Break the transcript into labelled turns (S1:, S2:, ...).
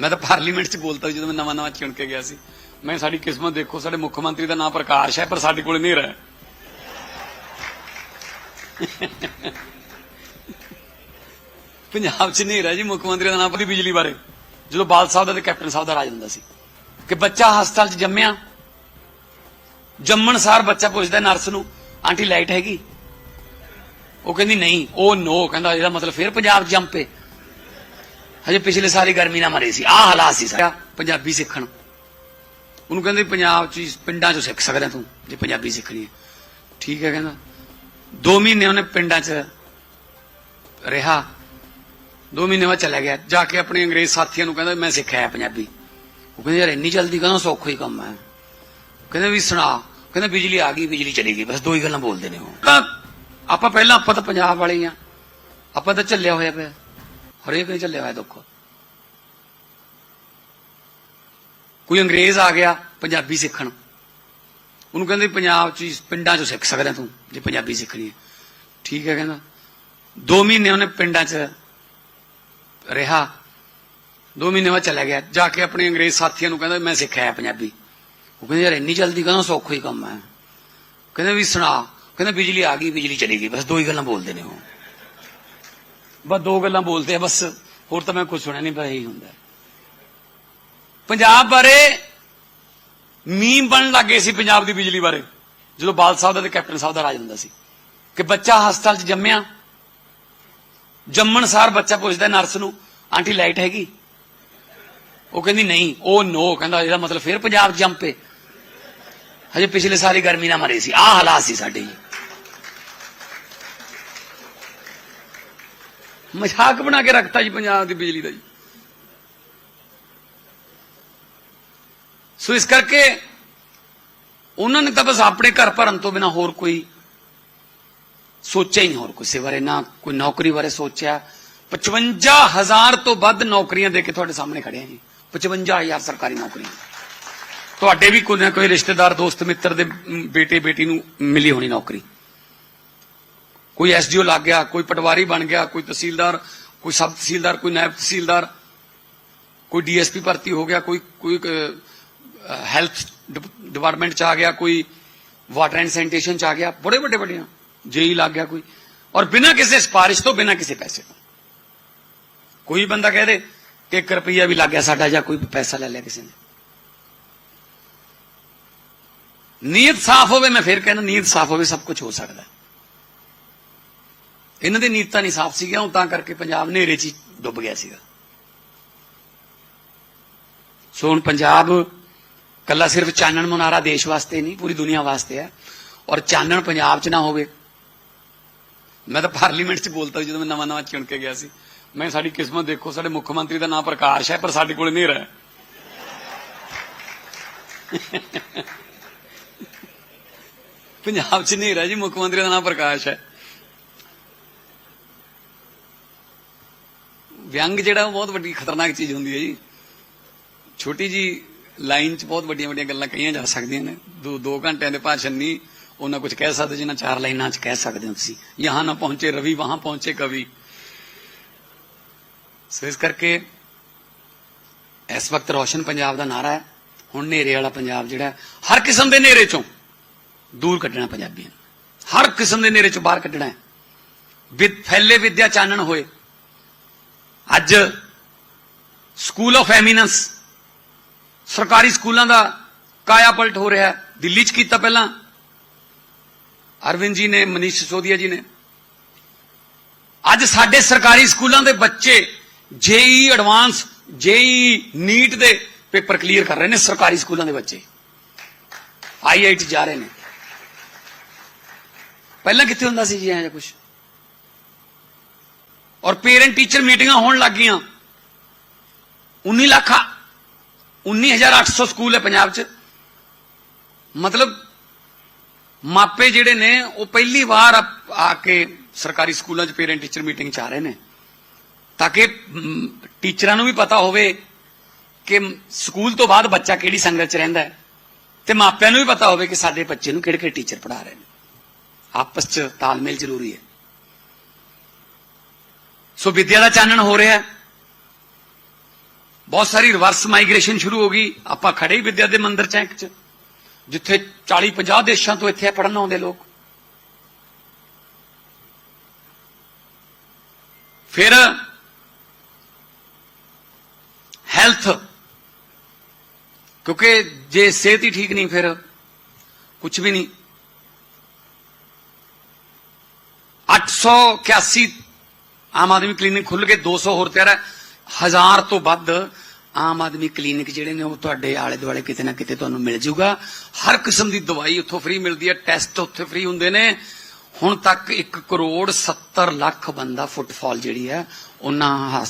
S1: ਮੈਂ ਤਾਂ ਪਾਰਲੀਮੈਂਟ 'ਚ ਬੋਲਤਾ ਜਦੋਂ ਮੈਂ ਨਵਾਂ ਨਵਾਂ ਚੁਣ ਕੇ ਗਿਆ ਸੀ। ਮੈਂ ਸਾਡੀ ਕਿਸਮਤ ਦੇਖੋ, ਸਾਡੇ ਮੁੱਖ ਮੰਤਰੀ ਦਾ ਨਾਮ ਪ੍ਰਕਾਸ਼ ਹੈ, ਪਰ ਸਾਡੇ ਕੋਲ ਹਨੇਰਾ ਹੈ ਪੰਜਾਬ 'ਚ ਹਨੇਰਾ ਜੀ ਮੁੱਖ ਮੰਤਰੀ ਦਾ ਨਾਮ ਪਤੀ ਬਿਜਲੀ ਬਾਰੇ। ਜਦੋਂ ਬਾਲ ਸਾਹਿਬ ਦਾ ਤੇ ਕੈਪਟਨ ਸਾਹਿਬ ਦਾ ਰਾਜ ਹੁੰਦਾ ਸੀ। ਕਿ ਬੱਚਾ ਹਸਪਤਾਲ 'ਚ ਜੰਮਿਆ, ਜੰਮਣ ਸਾਰ ਬੱਚਾ ਪੁੱਛਦਾ ਨਰਸ ਨੂੰ, ਆਂਟੀ, ਲਾਈਟ ਹੈਗੀ? ਉਹ ਕਹਿੰਦੀ, ਨਹੀਂ। ਉਹ ਨੋ। ਕਹਿੰਦਾ, ਇਹਦਾ ਮਤਲਬ ਫਿਰ ਪੰਜਾਬ ਜੰਪੇ ਹਜੇ ਪਿਛਲੇ ਸਾਲ ਹੀ ਗਰਮੀ ਨਾਲ ਮਰੇ ਸੀ। ਆਹ ਹਾਲਾਤ ਸੀ ਸਾਡਾ, ਪੰਜਾਬੀ ਸਿੱਖਣ। ਉਹਨੂੰ ਕਹਿੰਦੇ ਪੰਜਾਬ 'ਚ ਪਿੰਡਾਂ 'ਚੋਂ ਸਿੱਖ ਸਕਦਾ ਤੂੰ, ਜੇ ਪੰਜਾਬੀ ਸਿੱਖਣੀ ਹੈ। ਠੀਕ ਹੈ ਕਹਿੰਦਾ। 2 ਮਹੀਨੇ ਉਹਨੇ ਪਿੰਡਾਂ 'ਚ ਰਿਹਾ। 2 ਮਹੀਨੇ ਬਾਅਦ ਚਲਾ ਗਿਆ। ਜਾ ਕੇ ਆਪਣੇ ਅੰਗਰੇਜ਼ ਸਾਥੀਆਂ ਨੂੰ ਕਹਿੰਦਾ, ਮੈਂ ਸਿੱਖਿਆ ਪੰਜਾਬੀ। ਉਹ ਕਹਿੰਦੇ, ਯਾਰ ਇੰਨੀ ਜਲਦੀ ਕਹਿੰਦਾ ਸੌਖਾ ਹੀ ਕੰਮ ਹੈ? ਕਹਿੰਦੇ, ਵੀ ਸੁਣਾ। ਕਹਿੰਦਾ, ਬਿਜਲੀ ਆ ਗਈ, ਬਿਜਲੀ ਚਲੀ ਗਈ। ਬਸ ਦੋ ਹੀ ਗੱਲਾਂ ਬੋਲਦੇ ਨੇ ਉਹ। ਤਾਂ ਆਪਾਂ ਪਹਿਲਾਂ ਆਪਾਂ ਤਾਂ ਪੰਜਾਬ ਵਾਲੇ ਹੀ ਆ ਆਪਾਂ ਤਾਂ ਚੱਲਿਆ ਹੋਇਆ ਪਿਆ। ਹਰੇਕ ਨੇ ਚੱਲਿਆ ਹੋਇਆ ਦੁੱਖ। ਕੋਈ ਅੰਗਰੇਜ਼ ਆ ਗਿਆ, ਪੰਜਾਬੀ ਸਿੱਖਣ। ਉਹਨੂੰ ਕਹਿੰਦੇ ਪੰਜਾਬ ਚ ਪਿੰਡਾਂ ਚ ਸਿੱਖ ਸਕਦਾ ਤੂੰ, ਜੇ ਪੰਜਾਬੀ ਸਿੱਖਣੀ ਹੈ। ਠੀਕ ਹੈ ਕਹਿੰਦਾ। 2 ਮਹੀਨੇ ਉਹਨੇ ਪਿੰਡਾਂ 'ਚ ਰਿਹਾ। 2 ਮਹੀਨੇ ਬਾਅਦ ਚਲਾ ਗਿਆ। ਜਾ ਕੇ ਆਪਣੇ ਅੰਗਰੇਜ਼ ਸਾਥੀਆਂ ਨੂੰ ਕਹਿੰਦਾ ਮੈਂ ਸਿੱਖਿਆ ਪੰਜਾਬੀ। ਉਹ ਕਹਿੰਦੇ, ਯਾਰ ਇੰਨੀ ਜਲਦੀ ਕਹਿੰਦਾ ਸੌਖਾ ਹੀ ਕੰਮ ਹੈ? ਕਹਿੰਦੇ ਵੀ ਸੁਣਾ। ਕਹਿੰਦਾ ਬਿਜਲੀ ਆ ਗਈ, ਬਿਜਲੀ ਚਲੀ ਗਈ। ਬਸ ਦੋ ਹੀ ਗੱਲਾਂ ਬੋਲਦੇ ਨੇ ਉਹ। ਬਸ ਦੋ ਗੱਲਾਂ ਬੋਲਦੇ ਆ, ਬਸ ਹੋਰ ਤਾਂ ਮੈਂ ਕੁਝ ਸੁਣਿਆ ਨਹੀਂ ਪਰ ਇਹੀ ਹੁੰਦਾ। ਪੰਜਾਬ ਬਾਰੇ ਮੀਮ ਬਣਨ ਲੱਗੇ ਸੀ ਪੰਜਾਬ ਦੀ ਬਿਜਲੀ ਬਾਰੇ, ਜਦੋਂ ਬਾਲ ਸਾਹਿਬ ਦਾ ਤੇ ਕੈਪਟਨ ਸਾਹਿਬ ਦਾ ਰਾਜ ਹੁੰਦਾ ਸੀ, ਕਿ ਬੱਚਾ ਹਸਪਤਾਲ 'ਚ ਜੰਮਿਆ, ਜੰਮਣ ਸਾਰ ਬੱਚਾ ਪੁੱਛਦਾ ਨਰਸ ਨੂੰ, ਆਂਟੀ, ਲਾਈਟ ਹੈਗੀ? ਉਹ ਕਹਿੰਦੀ, ਨਹੀਂ। ਉਹ ਨੋ। ਕਹਿੰਦਾ, ਇਹਦਾ ਮਤਲਬ ਫਿਰ ਪੰਜਾਬ ਜੰਮ ਜੰਪੇ ਹਜੇ ਪਿਛਲੇ ਸਾਰੀ ਗਰਮੀ ਨਾਲ ਮਰੇ ਸੀ। ਆਹ ਹਾਲਾਤ ਸੀ ਸਾਡੇ ਜੀ। ਮਜ਼ਾਕ ਬਣਾ ਕੇ ਰੱਖਤਾ ਜੀ ਪੰਜਾਬ ਦੀ ਬਿਜਲੀ ਦਾ ਜੀ। ਸੋ ਇਸ ਕਰਕੇ ਉਹਨਾਂ ਨੇ ਤਾਂ ਬਸ ਆਪਣੇ ਘਰ ਭਰਨ ਤੋਂ ਬਿਨਾ ਹੋਰ ਕੋਈ ਸੋਚਿਆ ਹੀ ਨਹੀਂ, ਹੋਰ ਕਿਸੇ ਬਾਰੇ, ਨਾ ਕੋਈ ਨੌਕਰੀ ਬਾਰੇ ਸੋਚਿਆ। 55000 ਤੋਂ ਵੱਧ ਨੌਕਰੀਆਂ ਦੇ ਕੇ ਤੁਹਾਡੇ ਸਾਹਮਣੇ ਖੜੇ ਆ ਜੀ। 55000 ਸਰਕਾਰੀ ਨੌਕਰੀਆਂ। ਤੁਹਾਡੇ ਵੀ ਕੋਈ ਨਾ ਕੋਈ ਰਿਸ਼ਤੇਦਾਰ, ਦੋਸਤ, ਮਿੱਤਰ ਦੇ ਬੇਟੇ, ਬੇਟੀ ਨੂੰ ਮਿਲੀ ਹੋਣੀ ਨੌਕਰੀ। ਕੋਈ ਐਸਡੀਓ ਲੱਗ ਗਿਆ, ਕੋਈ ਪਟਵਾਰੀ ਬਣ ਗਿਆ, ਕੋਈ ਤਹਿਸੀਲਦਾਰ, ਕੋਈ ਸਬ ਤਹਿਸੀਲਦਾਰ, ਕੋਈ ਨਾਇਬ ਤਹਿਸੀਲਦਾਰ, ਕੋਈ ਡੀਐਸਪੀ ਭਰਤੀ ਹੋ ਗਿਆ, ਕੋਈ ਕੋਈ ਹੈਲਥ ਡਿਪਾਰਟਮੈਂਟ ਚ ਆ ਗਿਆ, ਕੋਈ ਵਾਟਰ ਐਂਡ ਸੈਨੀਟੇਸ਼ਨ ਚ ਆ ਗਿਆ, ਬੜੇ ਵੱਡੇ ਵੱਡੀਆਂ ਜੇਈ ਲੱਗ ਗਿਆ ਕੋਈ। ਔਰ ਬਿਨਾਂ ਕਿਸੇ ਸਿਫਾਰਿਸ਼ ਤੋਂ, ਬਿਨਾਂ ਕਿਸੇ ਪੈਸੇ ਤੋਂ। ਕੋਈ ਬੰਦਾ ਕਹਿ ਦੇ ਕਿ 1 ਰੁਪਈਆ ਵੀ ਲੱਗ ਗਿਆ ਸਾਡਾ ਜਾਂ ਕੋਈ ਪੈਸਾ ਲੈ ਲਿਆ ਕਿਸੇ ਨੇ। ਨੀਅਤ ਸਾਫ਼ ਹੋਵੇ, ਮੈਂ ਫਿਰ ਕਹਿੰਦਾ, ਨੀਅਤ ਸਾਫ਼ ਹੋਵੇ, ਸਭ ਕੁਝ ਹੋ ਸਕਦਾ। ਹੈ ਇਹਨਾਂ ਦੀ ਨੀਤਾਂ ਨਹੀਂ ਸਾਫ਼ ਸੀਗੀਆਂ ਉਹ ਤਾਂ ਕਰਕੇ ਪੰਜਾਬ ਹਨੇਰੇ 'ਚ ਹੀ ਡੁੱਬ ਗਿਆ ਸੀਗਾ। ਸੋ ਹੁਣ ਪੰਜਾਬ ਕੱਲਾ ਸਿਰਫ ਚਾਨਣ ਮੁਨਾਰਾ ਦੇਸ਼ ਵਾਸਤੇ ਨਹੀਂ, ਪੂਰੀ ਦੁਨੀਆ ਵਾਸਤੇ ਹੈ। ਔਰ ਚਾਨਣ ਪੰਜਾਬ 'ਚ ਨਾ ਹੋਵੇ। ਮੈਂ ਤਾਂ ਪਾਰਲੀਮੈਂਟ 'ਚ ਬੋਲਤਾ ਸੀ ਜਦੋਂ ਮੈਂ ਨਵਾਂ ਨਵਾਂ ਚੁਣ ਕੇ ਗਿਆ ਸੀ। ਮੈਂ ਸਾਡੀ ਕਿਸਮਤ ਦੇਖੋ, ਸਾਡੇ ਮੁੱਖ ਮੰਤਰੀ ਦਾ ਨਾਮ ਪ੍ਰਕਾਸ਼ ਹੈ, ਪਰ ਸਾਡੇ ਕੋਲ ਹਨੇਰਾ ਹੈ। ਪੰਜਾਬ 'ਚ ਹਨੇਰਾ ਜੀ, ਮੁੱਖ ਮੰਤਰੀ ਦਾ ਨਾਮ ਪ੍ਰਕਾਸ਼ ਹੈ। ਵਿਅੰਗ ਜਿਹੜਾ ਉਹ ਬਹੁਤ ਵੱਡੀ ਖਤਰਨਾਕ ਚੀਜ਼ ਹੁੰਦੀ ਹੈ ਜੀ। ਛੋਟੀ ਜੀ ਲਾਈਨ 'ਚ ਬਹੁਤ ਵੱਡੀਆਂ ਵੱਡੀਆਂ ਗੱਲਾਂ ਕਹੀਆਂ ਜਾ ਸਕਦੀਆਂ ਨੇ। ਦੋ ਦੋ ਘੰਟਿਆਂ ਦੇ ਭਾਸ਼ਣ ਨਹੀਂ ਉਹਨਾਂ ਕੁਝ ਕਹਿ ਸਕਦੇ ਜਿੰਨਾ ਚਾਰ ਲਾਈਨਾਂ 'ਚ ਕਹਿ ਸਕਦੇ ਹੋ ਤੁਸੀਂ। ਯਹਾਂ ਨਾ ਪਹੁੰਚੇ ਰਵੀ, ਵਹਾਂ ਪਹੁੰਚੇ ਕਵੀ। ਸੋ ਇਸ ਕਰਕੇ ਇਸ ਵਕਤ ਰੋਸ਼ਨ ਪੰਜਾਬ ਦਾ ਨਾਰਾ ਹੈ। ਹੁਣ ਹਨੇਰੇ ਵਾਲਾ ਪੰਜਾਬ ਜਿਹੜਾ ਹਰ ਕਿਸਮ ਦੇ ਹਨੇਰੇ ਚੋਂ ਦੂਰ ਕੱਢਣਾ ਪੰਜਾਬੀਆਂ ਹਰ ਕਿਸਮ ਦੇ ਹਨੇਰੇ ਚੋਂ ਬਾਹਰ ਕੱਢਣਾ ਹੈ। ਵਿਦ ਫੈਲੇ ਵਿਦਿਆ ਚਾਨਣ ਹੋਏ। ਅੱਜ ਸਕੂਲ ਆਫ ਐਮੀਨੈਂਸ ਸਰਕਾਰੀ ਸਕੂਲਾਂ ਦਾ ਕਾਇਆ ਪਲਟ ਹੋ ਰਿਹਾ ਹੈ। ਦਿੱਲੀ 'ਚ ਕੀਤਾ ਪਹਿਲਾਂ। ਅਰਵਿੰਦ ਜੀ ਨੇ, ਮਨੀਸ਼ ਸਿਸੋਦੀਆ ਜੀ ਨੇ। ਅੱਜ ਸਾਡੇ ਸਰਕਾਰੀ ਸਕੂਲਾਂ ਦੇ ਬੱਚੇ ਜੇਈ ਐਡਵਾਂਸ ਜੇਈ ਨੀਟ ਦੇ ਪੇਪਰ ਕਲੀਅਰ ਕਰ ਰਹੇ ਨੇ ਸਰਕਾਰੀ ਸਕੂਲਾਂ ਦੇ ਬੱਚੇ। ਆਈਆਈਟੀ ਜਾ ਰਹੇ ਨੇ। ਪਹਿਲਾਂ ਕਿੱਥੇ ਹੁੰਦਾ ਸੀ ਜੀ, ਇਹ ਜਿਹਾ ਕੁਝ ਔਰ ਪੇਰੈਂਟ ਟੀਚਰ ਮੀਟਿੰਗਾਂ ਹੋਣ ਲੱਗ ਗਈਆਂ। 19 ਲੱਖ 19800 ਸਕੂਲ ਹੈ ਪੰਜਾਬ 'ਚ। ਮਤਲਬ ਮਾਪੇ ਜਿਹੜੇ ਨੇ, ਉਹ ਪਹਿਲੀ ਵਾਰ ਆ ਕੇ ਸਰਕਾਰੀ ਸਕੂਲਾਂ 'ਚ ਪੇਰੈਂਟ ਟੀਚਰ ਮੀਟਿੰਗ 'ਚ ਆ ਰਹੇ ਨੇ। ਤਾਂ ਕਿ ਟੀਚਰਾਂ ਨੂੰ ਵੀ ਪਤਾ ਹੋਵੇ ਕਿ ਸਕੂਲ ਤੋਂ ਬਾਅਦ ਬੱਚਾ ਕਿਹੜੀ ਸੰਗਤ 'ਚ ਰਹਿੰਦਾ ਹੈ। ਤੇ ਮਾਪਿਆਂ ਨੂੰ ਵੀ ਪਤਾ ਹੋਵੇ ਕਿ ਸਾਡੇ ਬੱਚੇ ਨੂੰ ਕਿਹੜੇ ਕਿਹੜੇ ਟੀਚਰ ਪੜ੍ਹਾ ਰਹੇ ਨੇ। ਆਪਸ 'ਚ ਤਾਲਮੇਲ ਜ਼ਰੂਰੀ ਹੈ। ਸੋ ਵਿਦਿਆ ਦਾ ਚਾਨਣ ਹੋ ਰਿਹਾ ਬਹੁਤ ਸਾਰੀ ਰਿਵਰਸ ਮਾਈਗ੍ਰੇਸ਼ਨ ਸ਼ੁਰੂ ਹੋ ਗਈ। ਆਪਾਂ ਖੜੇ ਹੀ ਵਿਦਿਆ ਦੇ ਮੰਦਰ ਚੈਂਕ 'ਚ, ਜਿੱਥੇ 40 50 ਦੇਸ਼ਾਂ ਤੋਂ ਇੱਥੇ ਪੜਨ ਆਉਂਦੇ ਲੋਕ। ਫਿਰ ਹੈਲਥ ਕਿਉਂਕਿ ਜੇ ਸਿਹਤ ਹੀ ਠੀਕ ਨਹੀਂ ਫਿਰ ਕੁਝ ਵੀ ਨਹੀਂ। 881 ਆਮ ਆਦਮੀ ਕਲੀਨਿਕ ਖੁੱਲ ਕੇ 200 ਹੋਰ ਤਿਆਰ ਹੈ। ਹਜ਼ਾਰ ਤੋਂ ਵੱਧ ਆਮ ਆਦਮੀ ਕਲੀਨਿਕ ਜਿਹੜੇ ਨੇ ਉਹ ਤੁਹਾਡੇ ਆਲੇ ਦੁਆਲੇ ਕਿਤੇ ਨਾ ਕਿਤੇ ਤੁਹਾਨੂੰ ਮਿਲ ਜਾਊਗਾ ਹਰ ਕਿਸਮ ਦੀ ਦਵਾਈ ਉੱਥੋਂ ਫ੍ਰੀ ਮਿਲਦੀ ਹੈ। ਟੈਸਟ ਉੱਥੇ ਫ੍ਰੀ ਹੁੰਦੇ ਨੇ। ਹੁਣ ਤੱਕ 1 ਕਰੋੜ 70 ਲੱਖ ਬੰਦਾ ਫੁੱਟਫਾਲ ਜਿਹੜੀ ਹੈ, ਉਹਨਾਂ